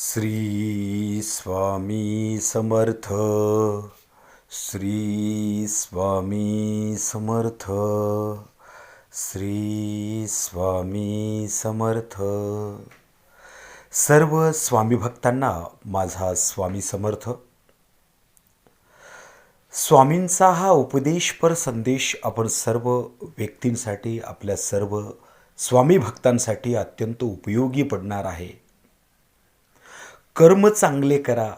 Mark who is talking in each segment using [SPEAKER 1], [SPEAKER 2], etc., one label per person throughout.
[SPEAKER 1] श्री स्वामी समर्थ। श्री स्वामी समर्थ। श्री स्वामी समर्थ। सर्व स्वामी भक्तांना माझा स्वामी समर्थ. स्वामींचा हा उपदेशपर संदेश आपण सर्व व्यक्तींसाठी आपल्या सर्व स्वामी भक्तांसाठी अत्यंत उपयोगी पडणार आहे. कर्म चांगले करा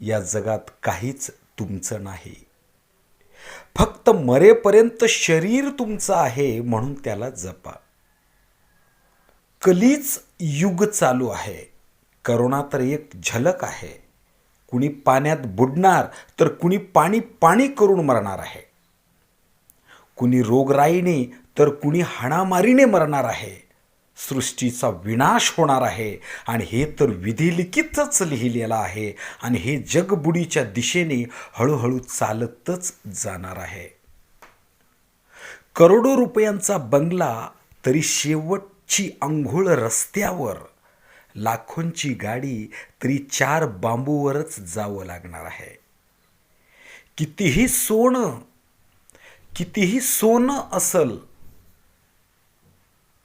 [SPEAKER 1] या जगात काहीच तुमचं नाही. फक्त मरेपर्यंत शरीर तुमचं आहे म्हणून त्याला जपा. कलीच युग चालू आहे. करोना तर एक झलक आहे. कुणी पाण्यात बुडणार तर कुणी पाणी पाणी करून मरणार आहे. कुणी रोगराईने तर कुणी हाणामारीने मरणार आहे. सृष्टीचा विनाश होणार आहे. आणि हे तर विधिलिखितच लिहिलेलं आहे. आणि हे जगबुडीच्या दिशेने हळूहळू चालतच जाणार आहे. करोडो रुपयांचा बंगला तरी शेवटची आंघोळ रस्त्यावर लाखोंची गाडी तरी चार बांबूवरच जावं लागणार आहे. कितीही सोनं कितीही सोनं असल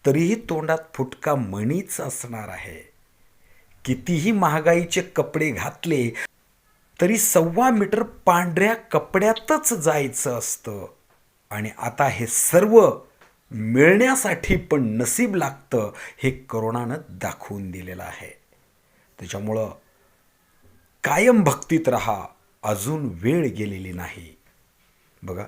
[SPEAKER 1] तरीही तोंडात फुटका मणीच असणार आहे. कितीही महागाईचे कपडे घातले तरी सव्वा मीटर पांढऱ्या कपड्यातच जायचं असतं. आणि आता हे सर्व मिळण्यासाठी पण नसीब लागतं हे करोनानं दाखवून दिलेलं आहे. त्याच्यामुळं कायम भक्तीत रहा अजून वेळ गेलेली नाही. बघा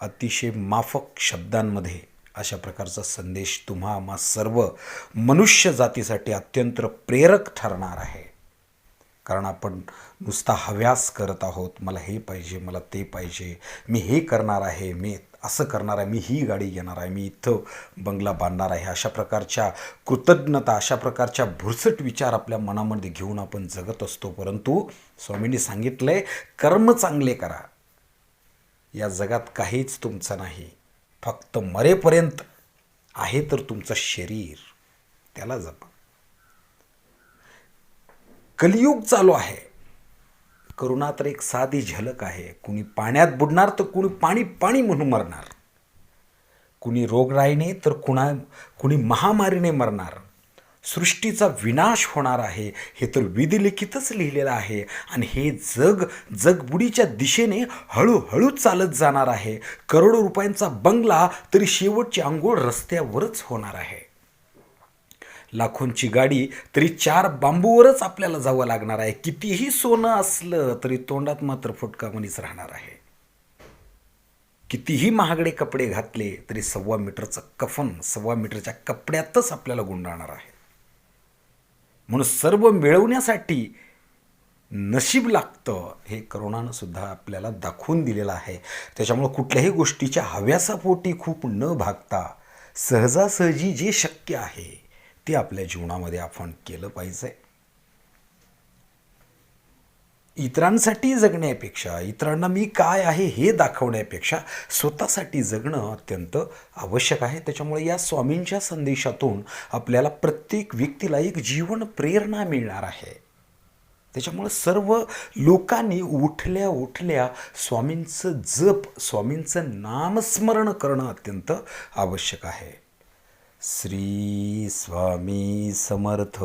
[SPEAKER 1] अतिशय माफक शब्दांमध्ये अशा प्रकारचा संदेश तुम्हा आम्हा सर्व मनुष्य जातीसाठी अत्यंत प्रेरक ठरणार आहे. कारण आपण नुसता हव्यास करत आहोत मला हे पाहिजे मला ते पाहिजे मी हे करणार आहे मी असं करणार आहे मी ही गाडी घेणार आहे मी इथं बंगला बांधणार आहे. अशा प्रकारच्या कृतज्ञता अशा प्रकारच्या भुरसट विचार आपल्या मनामध्ये घेऊन आपण जगत असतो. परंतु स्वामींनी सांगितलं आहे कर्म चांगले करा. या जगात काहीच तुमचं नाही. फक्त मरेपर्यंत आहे तर तुमचं शरीर. त्याला जपा. कलियुग चालू आहे. करुणा तर एक साधी झलक आहे. कुणी पाण्यात बुडणार तर कुणी पाणी पाणी म्हणून मरणार. कुणी रोगराईने तर कुणा कुणी महामारीने मरणार. सृष्टीचा विनाश होणार आहे. हे तर विधिलिखितच लिहिलेलं आहे. आणि हे जग जगबुडीच्या दिशेने हळूहळू चालत जाणार आहे. करोडो रुपयांचा बंगला तरी शेवटची आंघोळ रस्त्यावरच होणार आहे. लाखोंची गाडी तरी चार बांबूवरच आपल्याला जावं लागणार आहे. कितीही सोनं असलं तरी तोंडात मात्र फुटकामणीच राहणार आहे. कितीही महागडे कपडे घातले तरी सव्वा मीटरचं कफन सव्वा मीटरच्या कपड्यातच आपल्याला गुंडाळणार आहे. म्हणून सर्व मिळवण्यासाठी नशीब लागतं हे करोनानं सुद्धा आपल्याला दाखवून दिलेलं आहे. त्याच्यामुळं कुठल्याही गोष्टीच्या हव्यासापोटी खूप न भागता सहजासहजी जे शक्य आहे ते आपल्या जीवनामध्ये आपण केलं पाहिजे. इतरांसाठी जगण्यापेक्षा इतरांना मी काय आहे हे दाखवण्यापेक्षा स्वतःसाठी जगणं अत्यंत आवश्यक आहे. त्याच्यामुळे या स्वामींच्या संदेशातून आपल्याला प्रत्येक व्यक्तीला एक जीवन प्रेरणा मिळणार आहे. त्याच्यामुळं सर्व लोकांनी उठल्या उठल्या स्वामींचं जप स्वामींचं नामस्मरण करणं अत्यंत आवश्यक आहे. श्री स्वामी समर्थ.